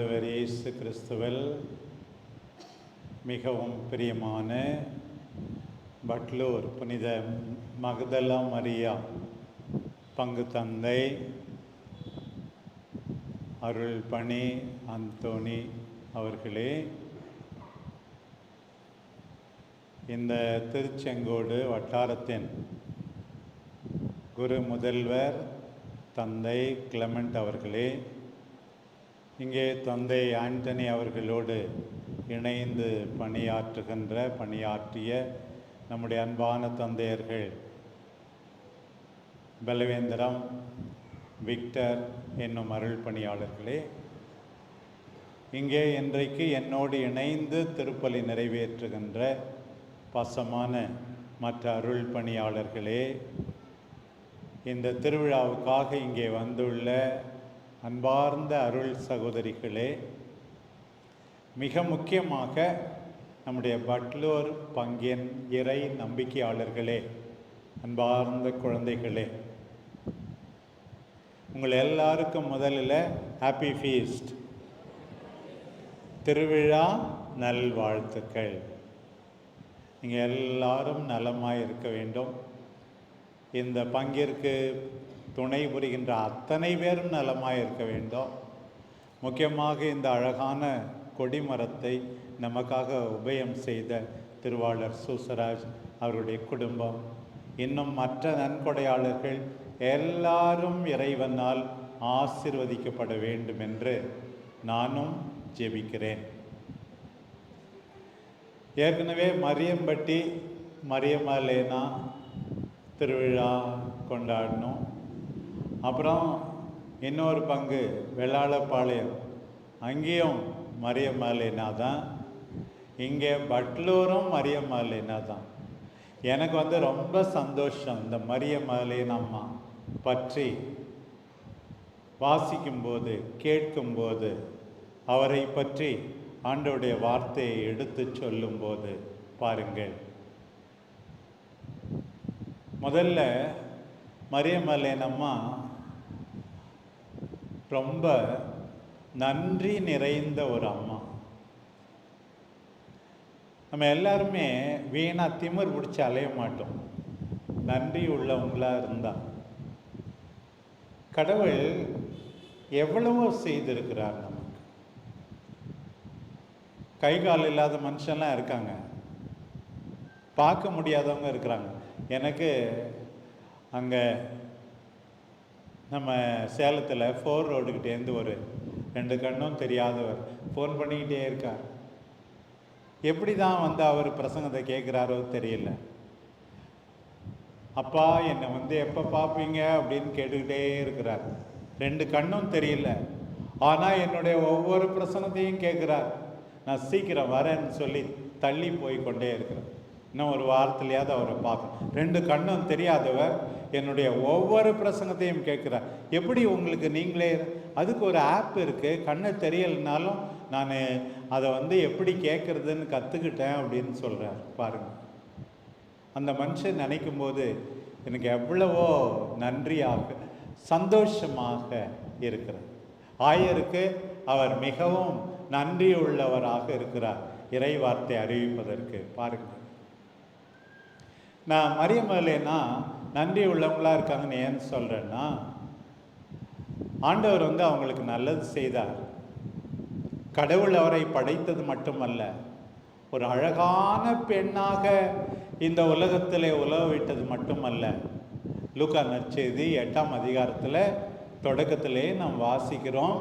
ஆண்டவர் இயேசு கிறிஸ்துவில் மிகவும் பிரியமான பட்லூர் புனித மகதலா மரியா பங்கு தந்தை அருள் பணி அந்தோணி அவர்களே இந்த திருச்செங்கோடு வட்டாரத்தின் குரு முதல்வர் தந்தை கிளமெண்ட் அவர்களே இங்கே தந்தை ஆண்டனி அவர்களோடு இணைந்து பணியாற்றுகின்ற பணியாற்றிய நம்முடைய அன்பான தந்தையர்கள் பலவேந்திரம் விக்டர் என்னும் அருள் பணியாளர்களே இங்கே இன்றைக்கு என்னோடு இணைந்து திருப்பலி நிறைவேற்றுகின்ற பாசமான மற்ற அருள் பணியாளர்களே இந்த திருவிழாவுக்காக இங்கே வந்துள்ள அன்பார்ந்த அருள் சகோதரிகளே மிக முக்கியமாக நம்முடைய பட்லூர் பங்கின் இறை நம்பிக்கையாளர்களே அன்பார்ந்த குழந்தைகளே உங்கள் எல்லாருக்கும் முதலில் ஹாப்பி ஃபீஸ்ட் திருவிழா நல்வாழ்த்துக்கள். நீங்கள் எல்லாரும் நலமாக இருக்க வேண்டும். இந்த பங்கிற்கு துணை புரிகின்ற அத்தனை பேரும் நலமாக இருக்க வேண்டும். முக்கியமாக இந்த அழகான கொடிமரத்தை நமக்காக உபயம் செய்த திருவாளர் சூசராஜ் அவருடைய குடும்பம். இன்னும் மற்ற நன்கொடையாளர்கள் எல்லாரும் இறைவனால் ஆசிர்வதிக்கப்பட வேண்டும் என்று நானும் ஜெபிக்கிறேன். ஏற்கனவே மரியம்பட்டி மரியமலேனா திருவிழா கொண்டாடணும். அப்புறம் இன்னொரு பங்கு வெள்ளாளப்பாளையம் அங்கேயும் மரியம்மாலேனா தான் இங்கே பட்லூரும் மரியம்மாலேனா தான் எனக்கு வந்து ரொம்ப சந்தோஷம் இந்த மரியமாலேன் அம்மா பற்றி வாசிக்கும்போது கேட்கும்போது அவரை பற்றி ஆண்டோடைய வார்த்தையை எடுத்து சொல்லும்போது பாருங்கள். முதல்ல மரியமல்லேன் அம்மா ரொம்ப நன்றி நிறைந்த ஒரு அம்மா. நம்ம எல்லாருமே வீணாக திமிர் பிடிச்சி அலைய மாட்டோம். நன்றி உள்ளவங்களாக இருந்தால் கடவுள் எவ்வளவோ செய்திருக்கிறார் நமக்கு. கை கால் இல்லாத மனுஷன்லாம் இருக்காங்க. பார்க்க முடியாதவங்க இருக்கிறாங்க. எனக்கு அங்கே நம்ம சேலத்தில் ஃபோர் ரோடுக்கிட்டேருந்து ஒரு ரெண்டு கண்ணும் தெரியாதவர் ஃபோன் பண்ணிக்கிட்டே இருக்கார். எப்படி தான் வந்து அவர் பிரசங்கத்தை கேட்குறாரோ தெரியல. அப்பா என்னை வந்து எப்போ பார்ப்பீங்க அப்படின்னு கேட்டுக்கிட்டே இருக்கிறார். ரெண்டு கண்ணும் தெரியல. ஆனால் என்னுடைய ஒவ்வொரு பிரசங்கத்தையும் கேட்குறார் நான் சீக்கிரம் வரேன்னு சொல்லி தள்ளி போய் கொண்டே இருக்கிறேன். இன்னும் ஒரு வாரத்துலையாவது அவரை பார்க்கணும். ரெண்டு கண்ணும் தெரியாதவர் என்னுடைய ஒவ்வொரு பிரசங்கத்தையும் கேட்குறார். எப்படி உங்களுக்கு நீங்களே அதுக்கு ஒரு ஆப் இருக்குது கண்ணு தெரியலைனாலும் நான் அதை வந்து எப்படி கேட்குறதுன்னு கற்றுக்கிட்டேன் அப்படின்னு சொல்கிறார் பாருங்கள் அந்த மனுஷன் நினைக்கும் போது எனக்கு எவ்வளவோ நன்றியாக சந்தோஷமாக இருக்கிறது ஆயருக்கு அவர் மிகவும் நன்றியுள்ளவராக இருக்கிறார். இறை வார்த்தை அறிவிப்பதற்கு. பாருங்கள் நான் மரியமலைனா நன்றி உள்ளவங்களா இருக்காங்கன்னு ஏன்னு சொல்கிறேன்னா ஆண்டவர் வந்து அவங்களுக்கு நல்லது செய்தார். கடவுள் அவரை படைத்தது மட்டுமல்ல ஒரு அழகான பெண்ணாக இந்த உலகத்தில் உலக விட்டது மட்டுமல்ல. லூக்கா நற்செய்தி எட்டாம் அதிகாரத்தில் தொடக்கத்திலே நாம் வாசிக்கிறோம்.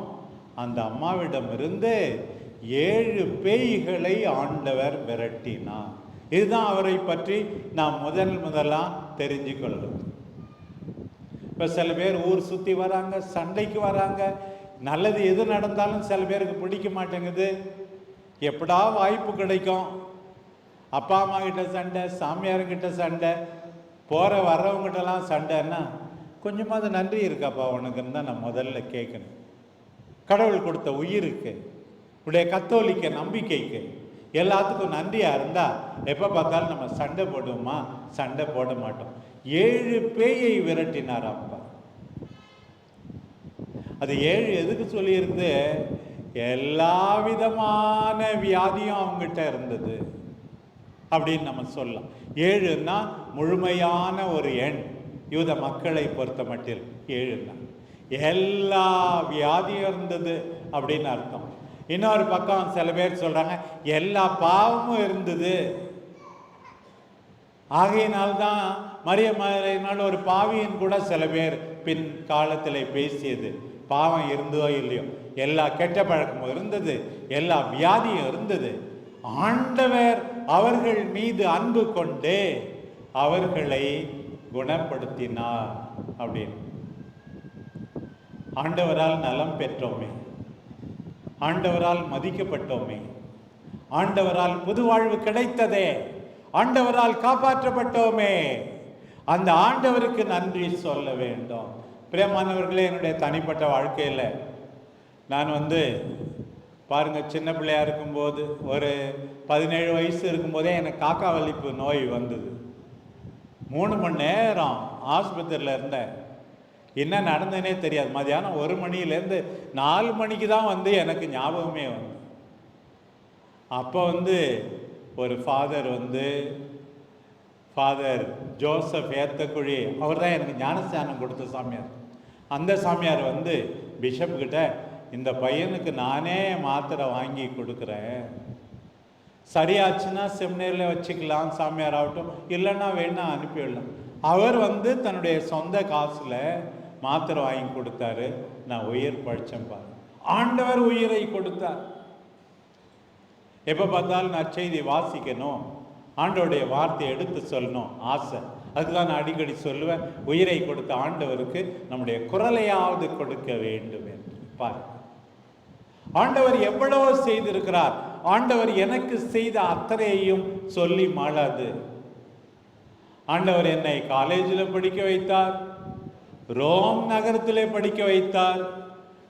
அந்த அம்மாவிடமிருந்து ஏழு பேய்களை ஆண்டவர் விரட்டினார். இதுதான் அவரை பற்றி நாம் முதல் முதலாக தெரிஞ்சுக்கொள்ளணும். இப்போ சில பேர் ஊர் சுற்றி வராங்க சண்டைக்கு வராங்க. நல்லது எது நடந்தாலும் சில பேருக்கு பிடிக்க மாட்டேங்குது. எப்படா வாய்ப்பு கிடைக்கும்? அப்பா அம்மா கிட்ட சண்டை சாமியாருங்கிட்ட சண்டை போகிற வர்றவங்ககிட்டலாம் சண்டைன்னா கொஞ்சமாவது நன்றி இருக்காப்பா உனக்குன்னு தான் நான் முதல்ல கேட்கணும். கடவுள் கொடுத்த உயிருக்கு உடைய கத்தோலிக்க நம்பிக்கைக்கு எல்லாத்துக்கும் நன்றியாக இருந்தால் எப்போ பார்த்தாலும் நம்ம சண்டை போடுவோமா? சண்டை போட மாட்டோம். ஏழு பேயை விரட்டினார் அப்பா. அது ஏழு எதுக்கு சொல்லியிருந்து? எல்லா விதமான வியாதியும் அவங்ககிட்ட இருந்தது அப்படின்னு நம்ம சொல்லலாம். ஏழுன்னா முழுமையான ஒரு எண். யூத மக்களை பொறுத்த மட்டில் ஏழுன்னா. எல்லா வியாதியும் இருந்தது அப்படின்னு அர்த்தம். இன்னொரு பக்கம் சில பேர் சொல்றாங்க எல்லா பாவமும் இருந்தது. ஆகையினால்தான் மரியமலையினால் ஒரு பாவியின் கூட சில பேர் பின் காலத்தில் பேசியது. பாவம் இருந்ததோ இல்லையோ? எல்லா கெட்ட பழக்கமும் இருந்தது. எல்லா வியாதியும் இருந்தது. ஆண்டவர் அவர்கள் மீது அன்பு கொண்டு அவர்களை குணப்படுத்தினார் அப்படின்னு. ஆண்டவரால் நலம் பெற்றோமே. ஆண்டவரால் மதிக்கப்பட்டோமே. ஆண்டவரால் புது வாழ்வு கிடைத்ததே. ஆண்டவரால் காப்பாற்றப்பட்டோமே. அந்த ஆண்டவருக்கு நன்றி சொல்ல வேண்டும். பிரியமானவர்களே என்னுடைய தனிப்பட்ட வாழ்க்கையில் நான் வந்து பாருங்கள் சின்ன பிள்ளையாக இருக்கும்போது ஒரு பதினேழு வயசு இருக்கும்போதே எனக்கு காக்கா வலிப்பு நோய் வந்தது. மூணு மணி நேரம் ஆஸ்பத்திரியில் இருந்தேன். என்ன நடந்ததுனே தெரியாது. மதியானம் ஒரு மணிலேருந்து நாலு மணிக்கு தான் வந்து எனக்கு ஞாபகமே வந்து. அப்போ வந்து ஒரு ஃபாதர் வந்து ஃபாதர் ஜோசப் ஏத்தக்குழி அவர் தான் எனக்கு ஞானஸ்தானம் கொடுத்த சாமியார். அந்த சாமியார் வந்து பிஷப்கிட்ட இந்த பையனுக்கு நானே மாத்திரை வாங்கி கொடுக்குறேன். சரியாச்சுன்னா செமினேரில் வச்சுக்கலாம் சாமியார் ஆகட்டும். இல்லைன்னா வேணா அனுப்பிவிடலாம் அவர் வந்து தன்னுடைய சொந்த காசில் மாத்திரை வாங்கி கொடுத்தாரு. நான் உயிர் பழிச்சேன் பாரு ஆண்டவர் உயிரை கொடுத்தார். எப்போ பார்த்தாலும் நற்செய்தி வாசிக்கணும். ஆண்டவருடைய வார்த்தையை எடுத்து சொல்லணும். ஆசை. அதுதான் நான் அடிக்கடி சொல்லுவேன். உயிரை கொடுத்த ஆண்டவருக்கு நம்முடைய குரலையாவது கொடுக்க வேண்டும் என்று. பாரு ஆண்டவர் எவ்வளவோ செய்திருக்கிறார். ஆண்டவர் எனக்கு செய்த அத்தனையையும் சொல்லி மாளாது ஆண்டவர் என்னை காலேஜில் படிக்க வைத்தார் ரோம் நகரத்திலே படிக்க வைத்தார்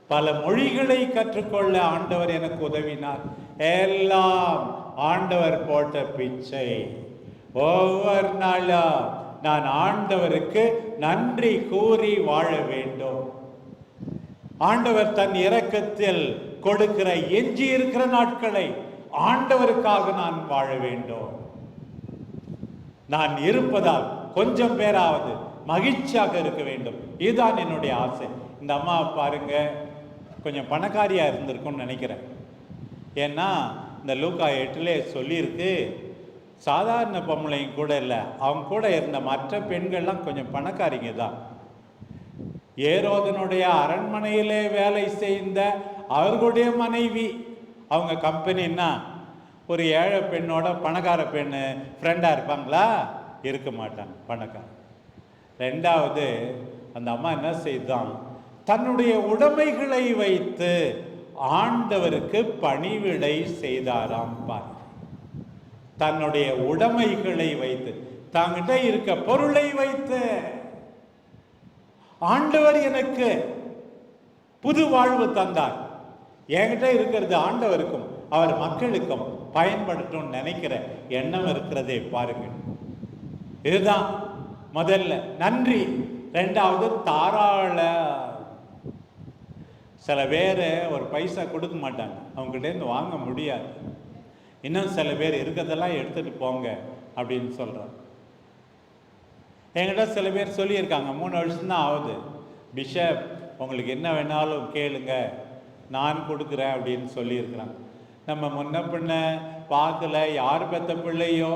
பல மொழிகளை கற்றுக்கொள்ள ஆண்டவர் எனக்கு உதவினார். எல்லாம் ஆண்டவர் போட்ட பிச்சை. ஒவ்வொரு நாளும் நான் ஆண்டவருக்கு நன்றி கூறி வாழ வேண்டும். ஆண்டவர் தன் இரக்கத்தில் கொடுக்கிற எஞ்சி இருக்கிற நாட்களை ஆண்டவருக்காக நான் வாழ வேண்டும். நான் இருப்பதால் கொஞ்சம் பேராவது மகிழ்ச்சியாக இருக்க வேண்டும். இதுதான் என்னுடைய ஆசை. இந்த அம்மா பாருங்க கொஞ்சம் பணக்காரியா இருந்திருக்கும்னு நினைக்கிறேன். ஏன்னா இந்த லூக்கா எட்டுலே சொல்லியிருக்கு சாதாரண பொம்பளையும் கூட இல்லை அவங்க கூட இருந்த மற்ற பெண்கள்லாம் கொஞ்சம் பணக்காரிங்க தான். ஏரோதனுடைய அரண்மனையிலே வேலை செய்த அவர்களுடைய மனைவி. அவங்க கம்பெனின்னா ஒரு ஏழை பெண்ணோட பணக்கார பெண்ணு ஃப்ரெண்டாக இருப்பாங்களா? இருக்க மாட்டாங்க பணக்கார. ரெண்டாவது அந்த அம்மா என்ன செய்தான்? தன்னுடைய உடைமைகளை வைத்து ஆண்டவருக்கு பணிவிடை செய்தாராம் பார். தன்னுடைய உடைமைகளை வைத்து தாங்கிட்ட இருக்க பொருளை வைத்து. ஆண்டவர் எனக்கு புது வாழ்வு தந்தார். என்கிட்ட இருக்கிறது ஆண்டவருக்கும் அவர் மக்களுக்கும் பயன்படுத்தும் நினைக்கிற எண்ணம் இருக்கிறதே பாருங்கள் இதுதான் முதல்ல. நன்றி. ரெண்டாவது தாராள. சில பேர் ஒரு பைசா கொடுக்க மாட்டாங்க. அவங்ககிட்டேருந்து வாங்க முடியாது. இன்னும் சில பேர் இருக்கிறதெல்லாம் எடுத்துட்டு போங்க அப்படின்னு சொல்கிறாங்க என்கிட்ட சில பேர் சொல்லியிருக்காங்க மூணு வருஷம்தான் ஆகுது. பிஷப் உங்களுக்கு என்ன வேணாலும் கேளுங்க நான் கொடுக்குறேன் அப்படின்னு சொல்லியிருக்கிறாங்க. நம்ம முன்ன பின்ன பார்க்கல யார் பெத்த பிள்ளையோ?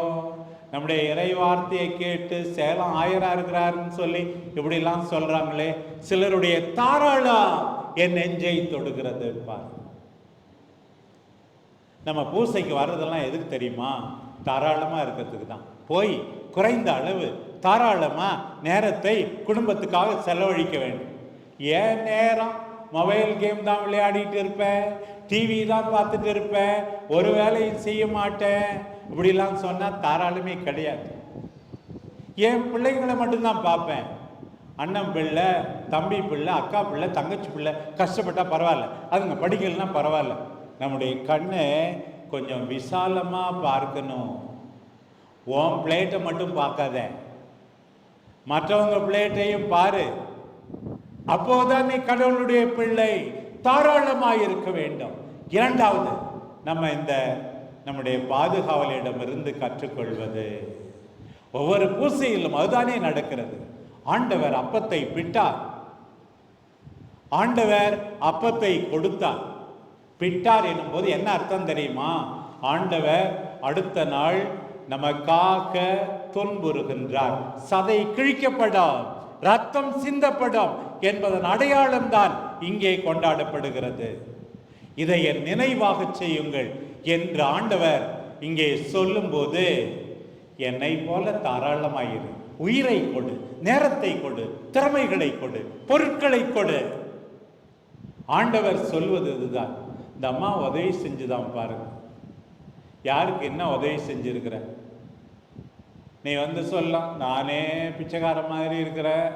நம்முடைய இறை வார்த்தையை கேட்டு சேலம் ஆயரா இருக்கிறாருன்னு சொல்லி இப்படிலாம் சொல்றாங்களே சிலருடைய தாராளா என் நெஞ்சை தொடுகிறது பார். நம்ம பூசைக்கு வர்றதெல்லாம் எதுக்கு தெரியுமா? தாராளமா இருக்கிறதுக்கு தான். போய் குறைந்த அளவு தாராளமாக நேரத்தை குடும்பத்துக்காக செலவழிக்க வேண்டும். ஏன் நேரம்? மொபைல் கேம் தான் விளையாடிட்டு இருப்பேன். டிவி தான் பார்த்துட்டு இருப்பேன். ஒரு வேலையும் செய்ய மாட்டேன். இப்படிலாம் சொன்னால் தாராளமே கிடையாது. என் பிள்ளைங்களை மட்டும்தான் பார்ப்பேன். அண்ணன் பிள்ளை தம்பி பிள்ளை அக்கா பிள்ளை தங்கச்சி பிள்ளை கஷ்டப்பட்டால் பரவாயில்ல. அதுங்க படிக்கலைன்னா பரவாயில்ல. நம்முடைய கண்ணை கொஞ்சம் விசாலமாக பார்க்கணும். உன் பிளேட்டை மட்டும் பார்க்காத. மற்றவங்க பிளேட்டையும் பாரு. அப்போதான் நீ கடவுளுடைய பிள்ளை தாராளமாக இருக்க வேண்டும். இரண்டாவது நம்ம இந்த நம்முடைய பாதுகாவலிடமிருந்து கற்றுக்கொள்வது. ஒவ்வொரு பூசையிலும் அதுதானே நடக்கிறது. ஆண்டவர் அப்பத்தை பிட்டார். ஆண்டவர் அப்பத்தை கொடுத்தார். பிட்டார் எனும்போது என்ன அர்த்தம் தெரியுமா? ஆண்டவர் அடுத்த நாள் நமக்காக துன்புறுகின்றார் சதை கிழிக்கப்படும். ரத்தம் சிந்தப்படும் என்பதன் அடையாளம்தான் இங்கே கொண்டாடப்படுகிறது. இதை என் நினைவாக செய்யுங்கள் என்று ஆண்டவர் இங்கே சொல்லும்போது என்னை போல தாராளமாயிரு. உயிரை கொடு நேரத்தை கொடு திறமைகளை கொடு பொருட்களை கொடு. ஆண்டவர் சொல்வது இதுதான். இந்த அம்மா உதவி செஞ்சுதான் பாருங்க. யாருக்கு என்ன உதவி செஞ்சிருக்கிற? நீ வந்து சொல்லலாம் நானே பிச்சைக்கார மாதிரி இருக்கிறேன்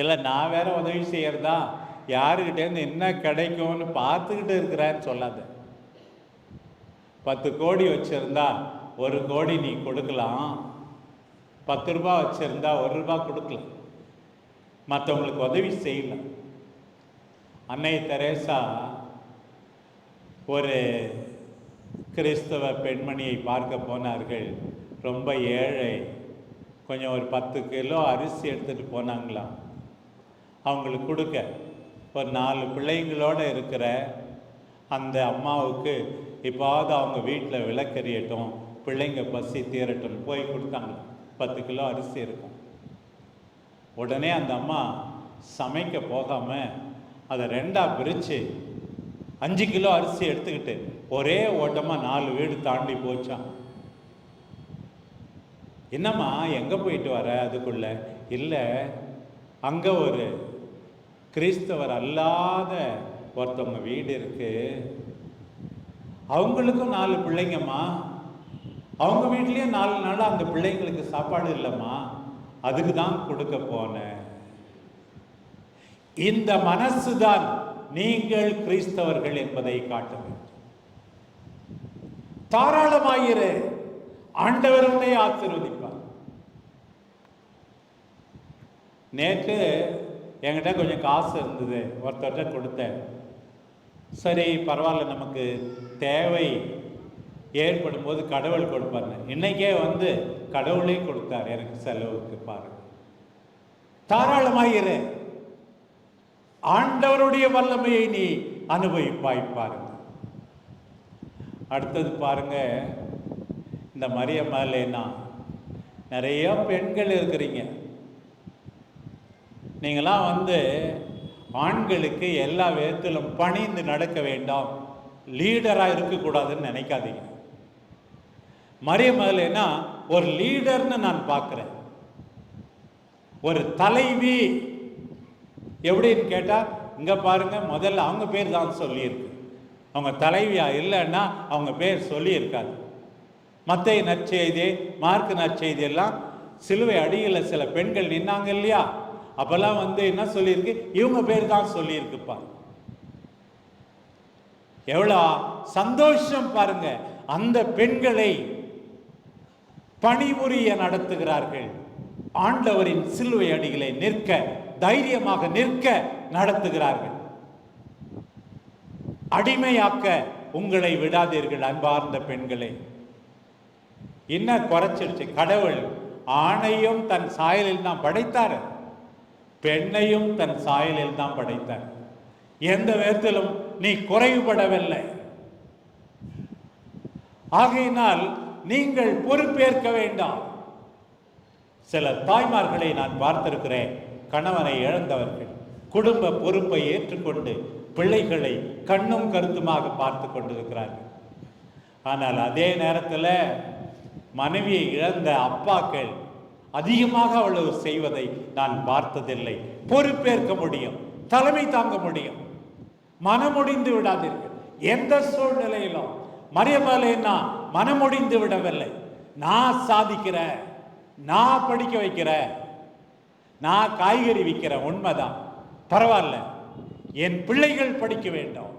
இல்லை நான் வேற உதவி செய்யறதா? யாருக்கிட்டேருந்து என்ன கிடைக்கும்னு பார்த்துக்கிட்டு இருக்கிறேன்னு சொல்லாத. பத்து கோடி வச்சுருந்தா ஒரு கோடி நீ கொடுக்கலாம். பத்து ரூபாய் வச்சுருந்தா ஒரு ரூபாய் கொடுக்கலாம். மற்றவங்களுக்கு உதவி செய்யலாம் அன்னை தெரேசா ஒரு கிறிஸ்தவ பெண்மணியை பார்க்க போனார்கள். ரொம்ப ஏழை. கொஞ்சம் ஒரு பத்து கிலோ அரிசி எடுத்துகிட்டு போனாங்களாம். அவங்களுக்கு கொடுக்க. ஒரு நாலு பிள்ளைங்களோட இருக்கிற அந்த அம்மாவுக்கு இப்போது அவங்க வீட்டில் விளக்கறியட்டும் பிள்ளைங்க பசி தீரட்டும் போய் கொடுத்தாங்க பத்து கிலோ அரிசி இருக்கும். உடனே அந்த அம்மா சமைக்க போகாமல் அதை ரெண்டாக பிரித்து அஞ்சு கிலோ அரிசி எடுத்துக்கிட்டு ஒரே ஓட்டமாக நாலு வீடு தாண்டி போச்சான் என்னம்மா எங்கே போயிட்டு வர? அதுக்குள்ள இல்லை அங்கே ஒரு கிறிஸ்தவர் அல்லாத ஒருத்தவங்க வீடு இருக்கு. அவங்களுக்கும் நாலு பிள்ளைங்கம்மா. அவங்க வீட்லேயும் நாலு நாள் அந்த பிள்ளைங்களுக்கு சாப்பாடு இல்லைம்மா. அதுக்கு தான் கொடுக்க போனேன் இந்த மனசு தான் நீங்கள் கிறிஸ்தவர்கள் என்பதை காட்ட வேண்டும். தாராளமாயிரு. ஆண்டவர் உன்னை ஆசீர்வதிப்பார். நேற்று என்கிட்ட கொஞ்சம் காசு இருந்தது ஒருத்தர்கிட்ட கொடுத்தேன். சரி பரவாயில்ல நமக்கு தேவை ஏற்படும் போது கடவுள் கொடுப்பாருங்க இன்னைக்கே வந்து கடவுளே கொடுத்தார் எனக்கு செலவுக்கு பாருங்க தாராளமாயிரு ஆண்டவருடைய வல்லமையை நீ அனுபவிப்பாய் பாருங்க. அடுத்தது பாருங்க இந்த மரியம்மாலேனா நிறைய பெண்கள் இருக்கிறீங்க. நீங்களாம் வந்து ஆண்களுக்கு எல்லா விதத்திலும் பணிந்து நடக்க வேண்டாம். லீடராக இருக்கக்கூடாதுன்னு நினைக்காதீங்க. மரியமலேனா ஒரு லீடர்னு நான் பார்க்குறேன். ஒரு தலைவி எப்படின்னு கேட்டால் இங்கே பாருங்கள் முதல்ல அவங்க பேர் தான் சொல்லியிருக்கு. அவங்க தலைவியாக இல்லைன்னா அவங்க பேர் சொல்லியிருக்காது. மத்திய நற்செய்தி மார்க் நற்செய்தி எல்லாம் சிலுவை அடியில் சில பெண்கள் நின்னாங்க இல்லையா? அப்பெல்லாம் வந்து என்ன சொல்லியிருக்கு? இவங்க பேர் தான் சொல்லியிருக்குப்பா. எவ்வளோ சந்தோஷம் பாருங்க. அந்த பெண்களை பணிபுரிய நடத்துகிறார்கள். ஆண்டவரின் சிலுவை அடிகளை நிற்க தைரியமாக நிற்க நடத்துகிறார்கள். அடிமையாக்க உங்களை விடாதீர்கள் அன்பார்ந்த பெண்களே. என்ன குறைச்சிருச்சு? கடவுள் ஆணையும் தன் சாயலில் தான் படைத்தார். பெண்ணையும் தன் சாயலில் தான் படைத்தார். எந்த விதத்திலும் நீ குறைவுபடவில்லை. ஆகையினால் நீங்கள் பொறுப்பேற்க வேண்டாம். சில தாய்மார்களை நான் பார்த்திருக்கிறேன். கணவனை இழந்தவர்கள். குடும்ப பொறுப்பை ஏற்றுக்கொண்டு பிள்ளைகளை கண்ணும் கருத்துமாக பார்த்து கொண்டிருக்கிறார்கள். ஆனால் அதே நேரத்தில் மனைவியை இழந்த அப்பாக்கள் அதிகமாக அவ்வளவு செய்வதை நான் பார்த்ததில்லை. பொறுப்பேற்க முடியும். தலைமை தாங்க முடியும். மனமுடிந்து விடாதீர்கள். எந்த சூழ்நிலையிலும் மரியமலைன்னா மனமுடிந்து விடவில்லை. நான் சாதிக்கிறேன் நான் படிக்க வைக்கிறேன் நான் காய்கறி விற்கிறேன் உண்மைதான். பரவாயில்ல. என் பிள்ளைகள் படிக்க வேண்டும்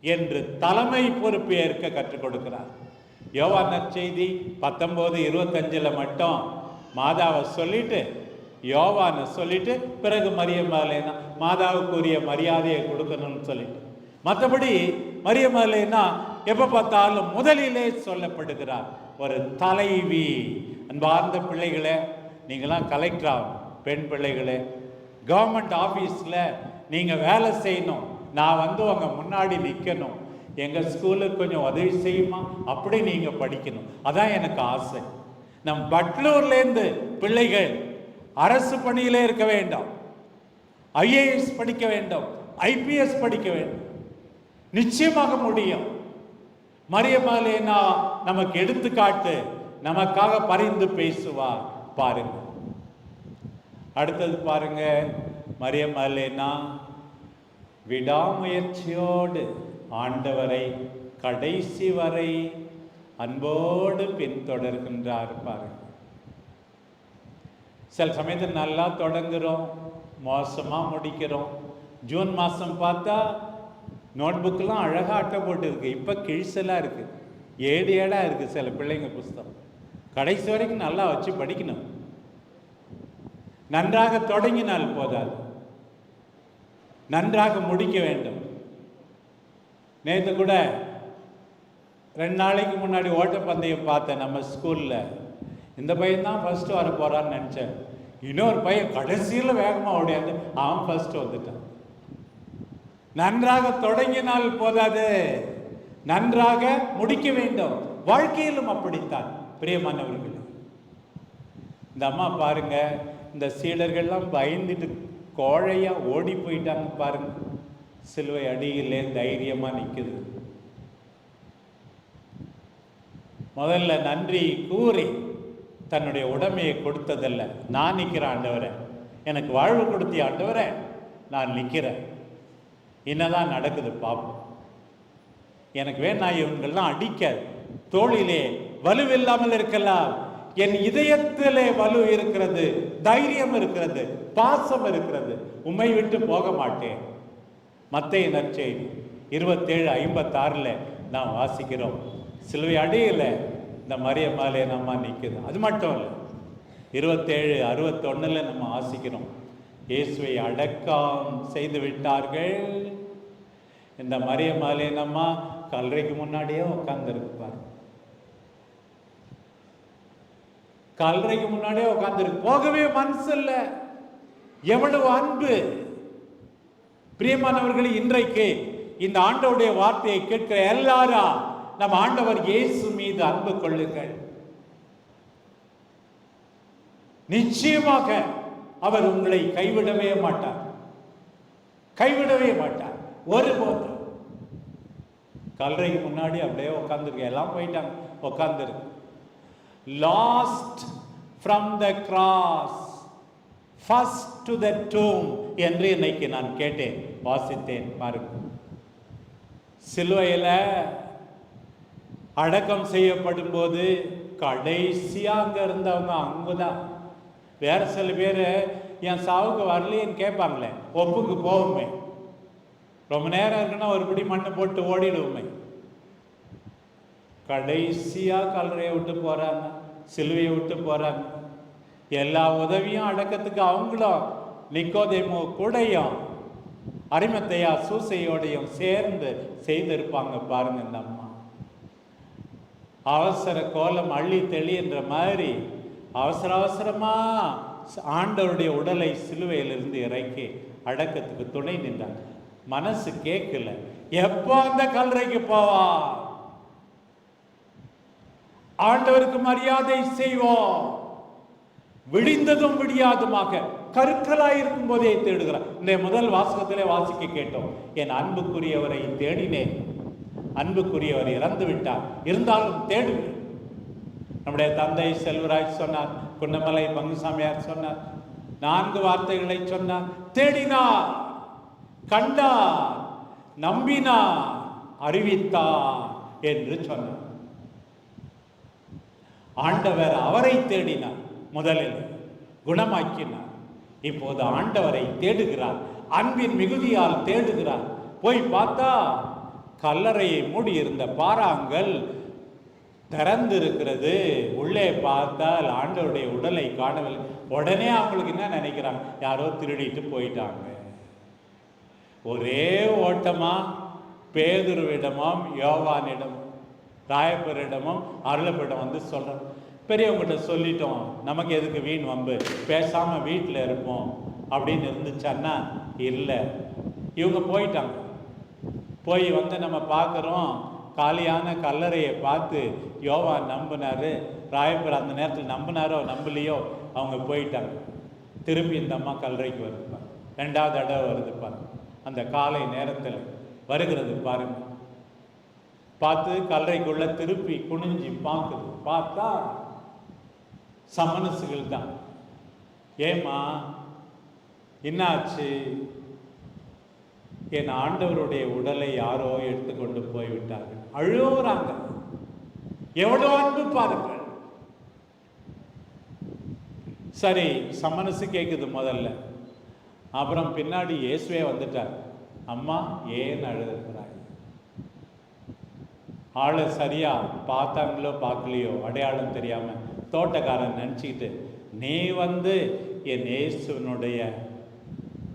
என்று தலைமை பொறுப்பு ஏற்க கற்றுக் கொடுக்கிறார். யோவான் நற்செய்தி பத்தொம்போது இருபத்தஞ்சில் மட்டும் மாதாவை சொல்லிட்டு யோவானை சொல்லிட்டு பிறகு மரியம்மாலேனா மாதாவுக்குரிய மரியாதையை கொடுக்கணும்னு சொல்லிட்டு. மற்றபடி மரியமலைன்னா எப்போ பார்த்தாலும் முதலிலே சொல்லப்படுகிறார். ஒரு தலைவி. அன்பார்ந்த பிள்ளைகளே நீங்களாம் கலெக்டர் ஆகணும் பெண் பிள்ளைகளே. கவர்மெண்ட் ஆஃபீஸில் நீங்கள் வேலை செய்யணும். நான் வந்து உங்கள் முன்னாடி நிற்கணும் எங்கள் ஸ்கூலுக்கு கொஞ்சம் உதவி செய்யுமா? அப்படி நீங்கள் படிக்கணும். அதான் எனக்கு ஆசை. நம் பட்லூர்லேருந்து பிள்ளைகள் அரசு பணியிலே இருக்க வேண்டாம். ஐஏஎஸ் படிக்க வேண்டும். ஐபிஎஸ் படிக்க வேண்டும். நிச்சயமாக முடியும். மரியமாலேனா நமக்கு எடுத்துக்காட்டு நமக்காக பரிந்து பேசுவார். பாருங்க. அடுத்தது பாருங்க. மரியமாலேனா விடாமுயற்சியோடு ஆண்டவரை கடைசி வரை அன்போடு பின்தொடர்கின்றார் பாருங்கள் சில சமயத்தில் நல்லா தொடங்குகிறோம் மோசமாக முடிக்கிறோம். ஜூன் மாதம் பார்த்தா நோட்புக்கெல்லாம் அழகாக அட்டை போட்டுருக்கு. இப்போ கிழிசலாக இருக்குது ஏடு ஏடாக இருக்குது சில பிள்ளைங்க புஸ்தகம். கடைசி வரைக்கும் நல்லா வச்சு படிக்கணும். நன்றாக தொடங்கினால் போதாது. நன்றாக முடிக்க வேண்டும். நேற்று கூட ரெண்டு நாளைக்கு முன்னாடி ஓட்டப்பந்தயம் பார்த்தேன் நம்ம ஸ்கூலில். இந்த பையன் தான் ஃபஸ்ட்டு வர போகிறான்னு நினச்சேன். இன்னொரு பையன் கடைசியில் வேகமாக ஓடியாது அவன் ஃபஸ்ட்டு வந்துட்டான். நன்றாக தொடங்கினால் போதாது. நன்றாக முடிக்க வேண்டும். வாழ்க்கையிலும் அப்படித்தான் பிரியமானவர்கள். இந்த அம்மா பாருங்க இந்த சீடர்கள்லாம் பயந்துட்டு கோழையா ஓடி போயிட்டாங்க பாருங்க. சிலுவை அடியிலே தைரியமாக நிற்குது முதல்ல நன்றி கூறி தன்னுடைய உடமையை கொடுத்ததல்ல. நான் நிற்கிறேன் ஆண்டவரை எனக்கு வாழ்வு கொடுத்திய ஆண்டவரை நான் நிற்கிறேன் என்னதான் நடக்குது பாப்போம். எனக்கு வேணா இவங்கெல்லாம் அடிக்காது. தோளிலே வலுவில்லாமல் இருக்கலாம். என் இதயத்திலே வலு இருக்கிறது தைரியம் இருக்கிறது பாசம் இருக்கிறது. உம்மை விட்டு போக மாட்டேன். மத்திய நற்செய்தி இருபத்தேழு ஐம்பத்தாறில் நாம் வாசிக்கிறோம். சிலுவை அடியில் இந்த மரியம்மாலே நம்ம நிற்குது அது மட்டும் இல்லை இருபத்தேழு அறுபத்தொன்னில் நம்ம வாசிக்கிறோம். இயேசுவை அடக்கம் செய்து விட்டார்கள். இந்த மரியம்மாலே நம்ம கல்லறைக்கு முன்னாடியே உட்காந்துருக்கு கல்லறைக்கு முன்னாடியே உட்காந்துருக்கு போகவே மனசு இல்லை. எவ்வளவு அன்பு. பிரியமானவர்களே இன்றைக்கு இந்த ஆண்டவருடைய வார்த்தையை கேட்கிற எல்லாரா நம்ம ஆண்டவர் இயேசு மீது அன்பு கொள்ளுங்கள். நிச்சயமாக அவர் உங்களை கைவிடவே மாட்டார். கைவிடவே மாட்டார். ஒருபோதும் கல்லறைக்கு முன்னாடி அப்படியே உட்காந்துருக்கு எல்லாம் போயிட்டாங்க. உட்காந்துருக்கு lost from the grass first to the doom என்று இன்னைக்கு நான் கேட்டேன் வாசித்தேன் பாருங்க சிலுவையில் அடக்கம் செய்யப்படும் போது கடைசியாக அங்கே இருந்தவங்க அங்குதான். வேற சில பேர் என் சாவுக்கு வரலையேன்னு கேட்பாங்களே ஒப்புக்கு போவோமே ரொம்ப நேரம் இருக்குன்னா ஒரு பிடி மண்ணை போட்டு ஓடிடுவோமே. கடைசியாக கல்லறையை விட்டு போகிறாங்க சிலுவையை விட்டு போகிறாங்க எல்லா உதவியும் அடக்கத்துக்கு அவங்களும் நிக்கோதேமோ கூடையும் அரிமத்தையா சூசையோடையும் சேர்ந்து செய்திருப்பாங்க பாருங்க இந்த அம்மா. அவசர கோலம் அள்ளி தெளின்ற மாதிரி அவசர அவசரமா ஆண்டவருடைய உடலை சிலுவையிலிருந்து இறக்கி அடக்கத்துக்கு துணை நின்றாங்க. மனசு கேட்கல. எப்போ அந்த கல்லறைக்கு போவா? ஆண்டவருக்கு மரியாதை செய்வோம். விழிந்ததும் விடியாதுமாக கருக்களாய் இருக்கும் போதே தேடுகிறார். இந்த முதல் வாசகத்திலே வாசிக்க கேட்டோம். என் அன்புக்குரியவரை தேடினேன். அன்புக்குரியவர் இறந்து விட்டார். இருந்தாலும் தேடுவேன் நம்முடைய தந்தை செல்வராஜ் சொன்னார். குன்னமலை பங்குசாமியார் சொன்னார். நான்கு வார்த்தைகளை சொன்னார். தேடினார். கண்டார். நம்பினார். அறிவித்தார் என்று சொன்னார். ஆண்டவர் அவரை தேடினார். முதலில் குணமாக்கினார். இப்போது ஆண்டவரை தேடுகிறார். அன்பின் மிகுதியால் தேடுகிறார். போய் பார்த்தா கல்லறையை மூடி இருந்த பாறாங்கல் திறந்திருக்கிறது. உள்ளே பார்த்தால் ஆண்டவருடைய உடலை காணவில்லை. உடனே அவங்களுக்கு என்ன நினைக்கிறாங்க? யாரோ திருடிட்டு போயிட்டாங்க. ஒரே ஓட்டமா பேதுருவிடமும் யோகானிடமும் ராயப்பரிடமும் அருளப்பிடம் வந்து சொல்கிறோம் பெரியவங்ககிட்ட சொல்லிட்டோம் நமக்கு எதுக்கு வீண் வம்பு? பேசாமல் வீட்டில் இருப்போம். அப்படின்னு இருந்துச்சான்னா இல்லை. இவங்க போயிட்டாங்க. போய் வந்து நம்ம பார்க்குறோம் காலியான கல்லறையை பார்த்து யோவா நம்பினாரு. ராயப்பர் அந்த நேரத்தில் நம்பினாரோ நம்பலையோ அவங்க போயிட்டாங்க. திருப்பி இந்த அம்மா கல்லறைக்கு வருதுப்பா. ரெண்டாவது தடவை வருதுப்பா. அந்த காலை நேரத்தில் வருகிறது பாருங்கள் பார்த்து கல்லறைக்குள்ளே திருப்பி குனிஞ்சு பார்க்குது. பார்த்தா சமணசுகள் தான் ஏமா என்னாச்சு? என் ஆண்டவருடைய உடலை யாரோ எடுத்துக்கொண்டு போய்விட்டார்கள். அழுவுறாங்க. எவ்வளோ அன்பு பாருங்கள். சரி சமனசு கேட்குது முதல்ல. அப்புறம் பின்னாடி இயேசுவே வந்துட்டார். அம்மா ஏன் அழுதுகிறாய்? ஆளை சரியா பார்த்தாங்களோ பார்க்கலையோ அடையாளம் தெரியாமல் தோட்டக்காரன் நினச்சிக்கிட்டு நீ வந்து என் இயேசுனுடைய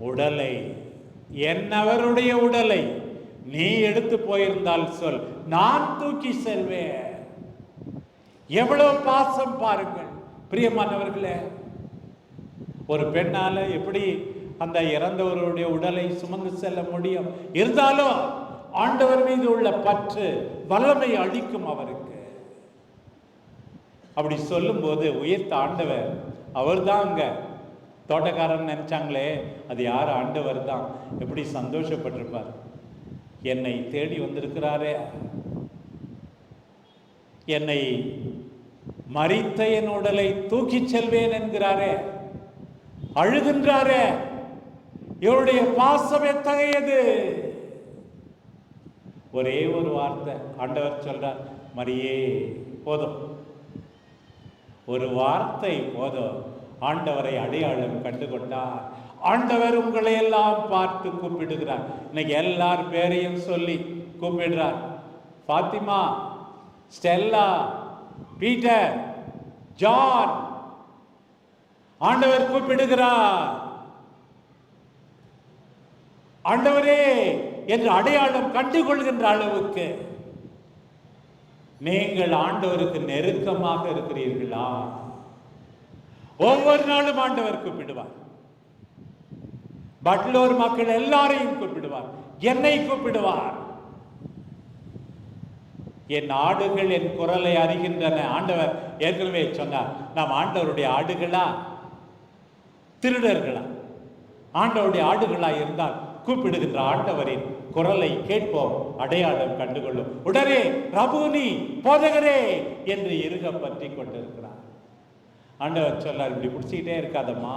உடலை என்னவருடைய உடலை நீ எடுத்து போயிருந்தால் சொல் நான் தூக்கி செல்வேன். எவ்வளவு பாசம் பாருங்கள். பிரியமானவர்களே ஒரு பெண்ணால் எப்படி அந்த இறந்தவருடைய உடலை சுமந்து செல்ல முடியும்? இருந்தாலும் ஆண்டவர் மீது உள்ள பற்று வல்லமை அளிக்கும் அவருக்கு. அப்படி சொல்லும்போது உயர்த்த ஆண்டவர் அவர்தான் அங்க. தோட்டக்காரன் நினைச்சாங்களே அது யார்? ஆண்டவர் தான். எப்படி சந்தோஷப்பட்டிருப்பார்? என்னை தேடி வந்திருக்கிறாரே. என்னை மறித்த என் உடலை தூக்கிச் செல்வேன் என்கிறாரே. அழுகின்றாரே. இவருடைய பாசம் எத்தகையது? ஒரே ஒரு வார்த்தை ஆண்டவர் சொல்றார் மரியே போதும். ஒரு வார்த்தை போதும். ஆண்டவரை அடையாளம் கண்டுகொண்டார். ஆண்டவர் உங்களை எல்லாம் பார்த்து கூப்பிடுகிறார். இன்னைக்கு எல்லார் பேரையும் சொல்லி கூப்பிடுறார். ஃபாத்திமா ஸ்டெல்லா பீட்டர் ஜான் ஆண்டவர் கூப்பிடுகிறார். ஆண்டவரே என்று அடையாளம் கண்டுகொள்கின்ற அளவுக்கு நீங்கள் ஆண்டவருக்கு நெருக்கமாக இருக்கிறீர்களா? ஒவ்வொரு நாளும் ஆண்டவர் கூப்பிடுவார். பட்லோர் மக்கள் எல்லாரையும் கூப்பிடுவார். என்னை கூப்பிடுவார். என் ஆடுகள் என் குரலை அறிகின்றன. ஆண்டவர் ஏற்கனவே சொன்னார் நாம் ஆண்டவருடைய ஆடுகளா? திருடர்களா? ஆண்டவருடைய ஆடுகளா இருந்தால் கூப்பிடுகின்ற ஆண்டவரின் குரலை கேட்போம் அடையாளம் கண்டுகொள்ளும். உடனே ரபுனி போதகரே! என்று இருக பற்றி கொண்டிருக்கிறார். ஆண்டவர் சொல்லார் இப்படி பிடிச்சிக்கிட்டே இருக்காதம்மா.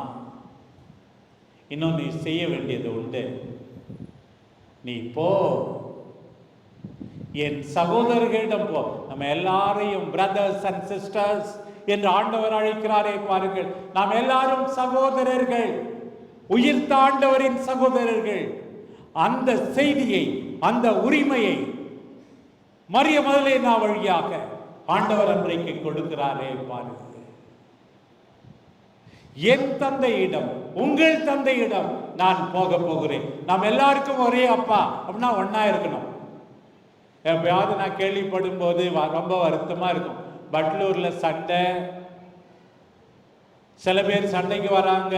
இன்னும் நீ செய்ய வேண்டியது உண்டு. நீ போ. என் சகோதரர்களிடம் போ. நம்ம எல்லாரையும் பிரதர்ஸ் அண்ட் சிஸ்டர்ஸ் என்று ஆண்டவர் அழைக்கிறாரே பாருங்கள். நாம் எல்லாரும் சகோதரர்கள். உயிர் தாண்டவரின் சகோதரர்கள் அந்த செய்தியை அந்த உரிமையை மரிய முதலேனா வழியாக ஆண்டவர் அன்றைக்கு கொடுக்கிறாரே பாருங்கள். என் தந்தையிடம் உங்கள் தந்தையிடம் நான் போக போகிறேன். நாம் எல்லாருக்கும் ஒரே அப்பா அப்படின்னா ஒன்னா இருக்கணும். எப்பயாவது நான் கேள்விப்படும் போது ரொம்ப வருத்தமா இருக்கும். பட்லூர்ல சண்டை. சில பேர் சண்டைக்கு வராங்க.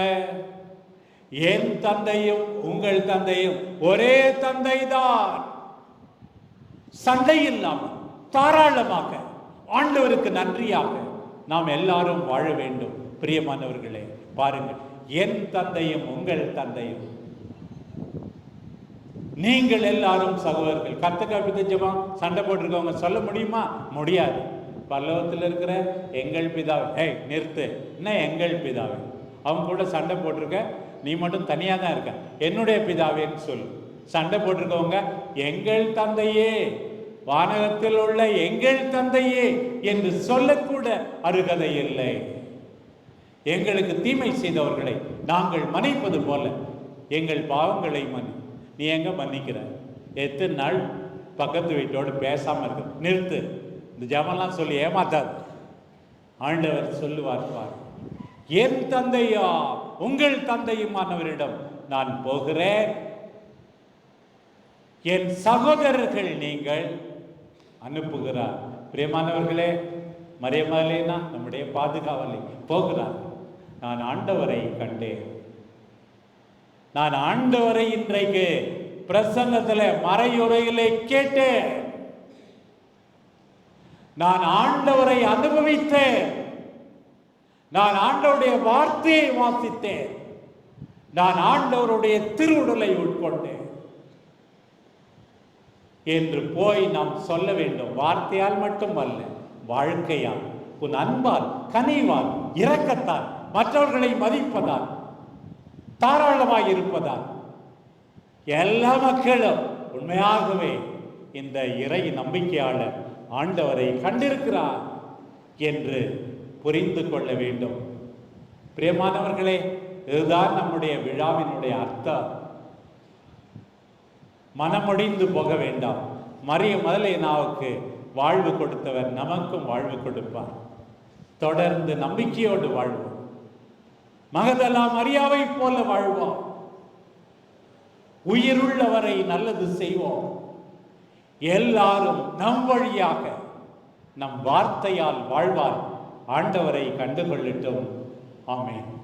என் தந்தையும் உங்கள் தந்தையும் ஒரே தந்தை தான் சண்டை இல்லாமல் தாராளமாக ஆண்டவருக்கு நன்றியாக நாம் எல்லாரும் வாழ வேண்டும். பிரியமானவர்களே பாருங்கள் என் தந்தையும் உங்கள் தந்தையும். நீங்கள் எல்லாரும் சகோதரர்கள் கத்துக்கா பிதஜமா சண்டை போட்டிருக்கவங்க சொல்ல முடியுமா? முடியாது. பல்லவத்தில் இருக்கிற எங்கள் பிதாவை ஏய் நிறுத்து. என்ன எங்கள் பிதாவே? அவங்க கூட சண்டை போட்டிருக்க நீ மட்டும் தனியாக தான் இருக்க. என்னுடைய பிதாவேன்னு சொல். சண்டை போட்டிருக்கவங்க எங்கள் தந்தையே வானகத்தில் உள்ள எங்கள் தந்தையே என்று சொல்லக்கூட அருகதை இல்லை. எங்களுக்கு தீமை செய்தவர்களை நாங்கள் மன்னிப்பது போல. எங்கள் பாவங்களை மன்னி நீ எங்க மன்னிக்கிற? எத்தனை நாள் பக்கத்து வீட்டோடு பேசாம இருக்க? நிறுத்து. இந்த ஜமெல்லாம் சொல்லி ஏமாத்தாது. ஆண்டவர் சொல்லுவார் பார். என் தந்தையா உங்கள் தந்தையுமானவரிடம் நான் போகிறேன். என் சகோதரர்கள் நீங்கள் அனுப்புகிறார். பிரியமானவர்களே மரியமலேனா நம்முடைய பாதுகாவலை போகிறார். நான் ஆண்டவரை கண்டேன். நான் ஆண்டவரை இன்றைக்கு பிரசன்னத்தில் மறையுறையிலே கேட்டேன். நான் ஆண்டவரை அனுபவித்தேன். நான் ஆண்டவருடைய வார்த்தையை வாசித்தேன். நான் ஆண்டவருடைய திருவுடலை உட்கொண்டேன். என்று போய் நாம் சொல்ல வேண்டும். வார்த்தையால் மட்டும் அல்ல வாழ்க்கையால் உன் அன்பால் கனிவால் இரக்கத்தால் மற்றவர்களை மதிப்பதால் தாராளமாக இருப்பதால் எல்லா மக்களும் உண்மையாகவே இந்த இறை நம்பிக்கையாளர் ஆண்டவரை கண்டிருக்கிறார் என்று புரிந்து கொள்ள வேண்டும். பிரியமானவர்களே இதுதான் நம்முடைய விழாவினுடைய அர்த்தம். மனமொடிந்து போக வேண்டாம். மரிய முதலேனாவுக்கு வாழ்வு கொடுத்தவர் நமக்கும் வாழ்வு கொடுப்பார். தொடர்ந்து நம்பிக்கையோடு வாழ்வோம். மகதலா மரியாவை போல வாழ்வோம். உயிருள்ளவரை நல்லது செய்வோம். எல்லாரும் நம் வழியாக நம் வார்த்தையால் வாழ்வார் ஆண்டவரை கண்டுகொள்ளட்டும். ஆமேன்.